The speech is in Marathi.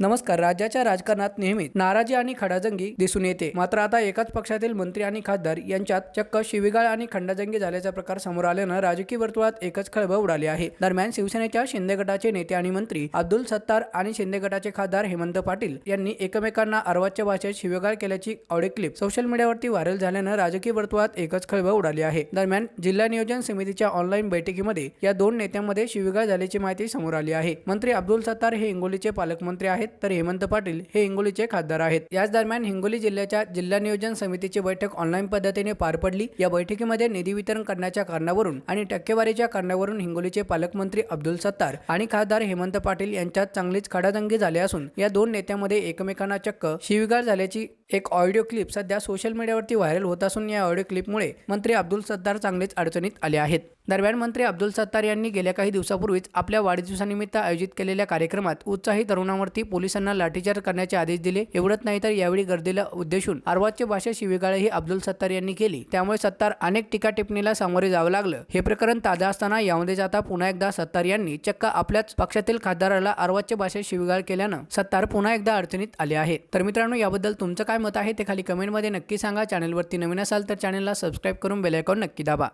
नमस्कार राज्याच्या राजकारणात नेहमीच नाराजी आणि खडाजंगी दिसून येते. मात्र आता एकाच पक्षातील मंत्री आणि खासदार यांच्यात चक्क शिवीगाळ आणि खंडाजंगी झाल्याचा प्रकार समोर आल्यानं राजकीय वर्तुळात एकच खळबळ उडाली आहे. दरम्यान शिवसेनेच्या शिंदे गटाचे नेते आणि मंत्री अब्दुल सत्तार आणि शिंदे गटाचे खासदार हेमंत पाटील यांनी एकमेकांना अर्वाच्य भाषेत शिवीगाळ केल्याची ऑडिओ क्लिप सोशल मीडियावरती व्हायरल झाल्यानं राजकीय वर्तुळात एकच खळबळ उडाली आहे. दरम्यान जिल्हा नियोजन समितीच्या ऑनलाईन बैठकीमध्ये या दोन नेत्यांमध्ये शिवीगाळ झाल्याची माहिती समोर आली आहे. मंत्री अब्दुल सत्तार हे हिंगोलीचे पालकमंत्री आहेत. तर हेमंत पाटील हे हिंगोलीचे खासदार आहेत. याच दरम्यान हिंगोली जिल्ह्याच्या जिल्हा नियोजन समितीची बैठक ऑनलाईन पद्धतीने पार पडली. या बैठकीमध्ये निधी वितरण करण्याच्या कारणावरून आणि टक्केवारीच्या कारणावरून हिंगोलीचे पालकमंत्री अब्दुल सत्तार आणि खासदार हेमंत पाटील यांच्यात चांगलीच खडाजंगी झाली असून या दोन नेत्यांमध्ये एकमेकांना चक्क शिवीगाळ झाल्याची एक ऑडिओ क्लिप सध्या सोशल मीडियावरती व्हायरल होत असून या ऑडिओ क्लिपमुळे मंत्री अब्दुल सत्तार चांगलेच अडचणीत आले आहेत. दरम्यान मंत्री अब्दुल सत्तार यांनी गेल्या काही दिवसापूर्वीच आपल्या वाढदिवसानिमित्त आयोजित केलेल्या कार्यक्रमात उत्साही तरुणांवरती पोलिसांना लाठीचार करण्याचे आदेश दिले. एवढंच नाही तर यावेळी गर्दीला उद्देशून अर्वाच्य भाषा शिवीगाळही अब्दुल सत्तार यांनी केली. त्यामुळे सत्तार अनेक टीका टिप्पणीला सामोरे जावं लागलं. हे प्रकरण ताजा असताना यामध्ये जाता पुन्हा एकदा सत्तार यांनी चक्क आपल्याच पक्षातील खासदाराला अर्वाच्य भाषेत शिवीगाळ केल्यानं सत्तार पुन्हा एकदा अडचणीत आले आहे तर मित्रांनो याबद्दल तुमचं काय मत आहे ते खाली कमेंटमध्ये नक्की सांगा. चॅनलवरती नवीन असाल तर चॅनलला सबस्क्राईब करून बेल आयकॉन नक्की दाबा.